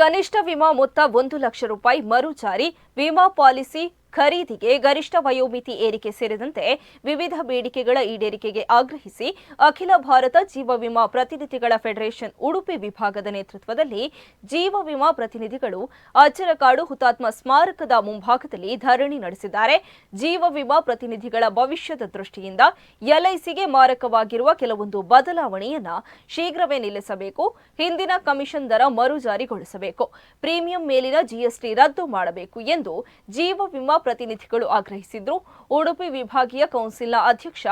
ಕನಿಷ್ಠ ವಿಮಾ ಮೊತ್ತ ಒಂದು ಲಕ್ಷ ರೂಪಾಯಿ ಮರು ಜಾರಿ. ವಿಮಾ ಪಾಲಿಸಿ ಖರೀದಿಗೆ ಗರಿಷ್ಠ ವಯೋಮಿತಿ ಏರಿಕೆ ಸೇರಿದಂತೆ ವಿವಿಧ ಬೇಡಿಕೆಗಳ ಈಡೇರಿಕೆಗೆ ಆಗ್ರಹಿಸಿ ಅಖಿಲ ಭಾರತ ಜೀವ ವಿಮಾ ಪ್ರತಿನಿಧಿಗಳ ಫೆಡರೇಷನ್ ಉಡುಪಿ ವಿಭಾಗದ ನೇತೃತ್ವದಲ್ಲಿ ಜೀವ ವಿಮಾ ಪ್ರತಿನಿಧಿಗಳು ಅಜ್ಜರಕಾಡು ಹುತಾತ್ಮ ಸ್ಮಾರಕದ ಮುಂಭಾಗದಲ್ಲಿ ಧರಣಿ ನಡೆಸಿದ್ದಾರೆ. ಜೀವ ವಿಮಾ ಪ್ರತಿನಿಧಿಗಳ ಭವಿಷ್ಯದ ದೃಷ್ಟಿಯಿಂದ ಎಲ್ಐಸಿಗೆ ಮಾರಕವಾಗಿರುವ ಕೆಲವೊಂದು ಬದಲಾವಣೆಯನ್ನ ಶೀಘ್ರವೇ ನಿಲ್ಲಿಸಬೇಕು. ಹಿಂದಿನ ಕಮಿಷನ್ ದರ ಮರು ಜಾರಿಗೊಳಿಸಬೇಕು. ಪ್ರೀಮಿಯಂ ಮೇಲಿನ ಜಿಎಸ್ಟಿ ರದ್ದು ಮಾಡಬೇಕು ಎಂದು ಜೀವ ವಿಮಾ ಪ್ರತಿನಿಧಿಗಳು ಆಗ್ರಹಿಸಿದ್ರು. ಉಡುಪಿ ವಿಭಾಗೀಯ ಕೌನ್ಸಿಲ್ನ ಅಧ್ಯಕ್ಷ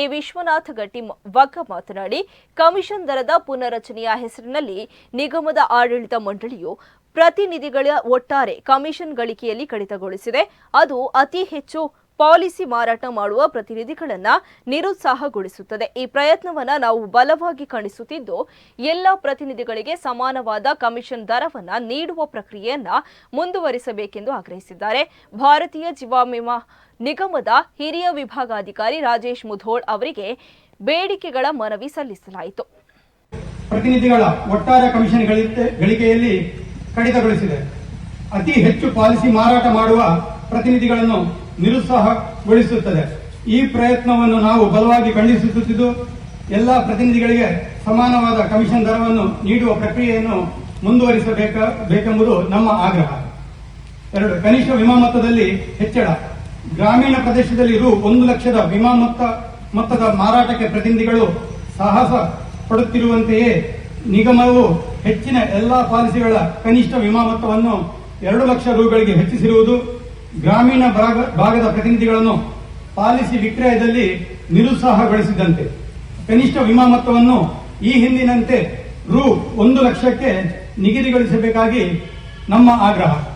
ಎ ವಿಶ್ವನಾಥ ಗಟ್ಟಿ ವಗ್ಗ ಮಾತನಾಡಿ, ಕಮಿಷನ್ ದರದ ಪುನರಚನೆಯ ಹೆಸರಿನಲ್ಲಿ ನಿಗಮದ ಆಡಳಿತ ಮಂಡಳಿಯು ಪ್ರತಿನಿಧಿಗಳ ಒಟ್ಟಾರೆ ಕಮಿಷನ್ ಗಳಿಕೆಯಲ್ಲಿ ಕಡಿತಗೊಳಿಸಿದೆ. ಅದು ಅತಿ ಹೆಚ್ಚು ಪಾಲಿಸಿ ಮಾರಾಟ ಮಾಡುವ ಪ್ರತಿನಿಧಿಗಳನ್ನ ನಿರುತ್ಸಾಹಗೊಳಿಸುತ್ತದೆ. ಈ ಪ್ರಯತ್ನವನ್ನ ನಾವು ಬಲವಾಗಿ ಖಂಡಿಸುತ್ತಿದ್ದು, ಎಲ್ಲ ಪ್ರತಿನಿಧಿಗಳಿಗೆ ಸಮಾನವಾದ ಕಮಿಷನ್ ದರವನ್ನ ನೀಡುವ ಪ್ರಕ್ರಿಯೆಯನ್ನ ಮುಂದುವರಿಸಬೇಕೆಂದು ಆಗ್ರಹಿಸಿದ್ದಾರೆ. ಭಾರತೀಯ ಜೀವ ವಿಮಾ ನಿಗಮದ ಹಿರಿಯ ವಿಭಾಗಾಧಿಕಾರಿ ರಾಜೇಶ್ ಮುಧೋಳ್ ಅವರಿಗೆ ಬೇಡಿಕೆಗಳ ಮನವಿ ಸಲ್ಲಿಸಲಾಯಿತು. ಪ್ರತಿನಿಧಿಗಳ ಒಟ್ಟಾರೆ ಕಮಿಷನ್ ಗಳಿಕೆ- ಗಳಿಕೆಯಲ್ಲಿ ಕಡಿತಗೊಳಿಸಿದೆ. ಅತಿ ಹೆಚ್ಚು ಪಾಲಿಸಿ ಮಾರಾಟ ಮಾಡುವ ಪ್ರತಿನಿಧಿಗಳನ್ನು ನಿರುತ್ಸಾಹಗೊಳಿಸುತ್ತದೆ. ಈ ಪ್ರಯತ್ನವನ್ನು ನಾವು ಬಲವಾಗಿ ಖಂಡಿಸುತ್ತಿದ್ದು, ಎಲ್ಲ ಪ್ರತಿನಿಧಿಗಳಿಗೆ ಸಮಾನವಾದ ಕಮಿಷನ್ ದರವನ್ನು ನೀಡುವ ಪ್ರಕ್ರಿಯೆಯನ್ನು ಮುಂದುವರಿಸಬೇಕ, ಬೇಕೆಂಬುದು ನಮ್ಮ ಆಗ್ರಹ. ಎರಡು, ಕನಿಷ್ಠ ವಿಮಾ ಮೊತ್ತದಲ್ಲಿ ಹೆಚ್ಚಳ. ಗ್ರಾಮೀಣ ಪ್ರದೇಶದಲ್ಲಿ ರು ಒಂದು ಲಕ್ಷದ ವಿಮಾ ಮೊತ್ತ, ಮೊತ್ತದ ಮಾರಾಟಕ್ಕೆ ಪ್ರತಿನಿಧಿಗಳು ಸಾಹಸ ಪಡುತ್ತಿರುವಂತೆಯೇ ನಿಗಮವು ಹೆಚ್ಚಿನ ಎಲ್ಲಾ ಪಾಲಿಸಿಗಳ ಕನಿಷ್ಠ ವಿಮಾ ಮೊತ್ತವನ್ನು ಎರಡು ಲಕ್ಷ ರುಗಳಿಗೆ ಹೆಚ್ಚಿಸಿರುವುದು ಗ್ರಾಮೀಣ ಭಾಗ- ಭಾಗದ ಪ್ರತಿನಿಧಿಗಳನ್ನು ಪಾಲಿಸಿ ವಿಕ್ರಯದಲ್ಲಿ ನಿರುತ್ಸಾಹಗೊಳಿಸಿದಂತೆ ಕನಿಷ್ಠ ವಿಮಾ ಮೊತ್ತವನ್ನು ಈ ಹಿಂದಿನಂತೆ ರು ಒಂದು ಲಕ್ಷಕ್ಕೆ ನಿಗದಿಗೊಳಿಸಬೇಕಾಗಿ ನಮ್ಮ ಆಗ್ರಹ.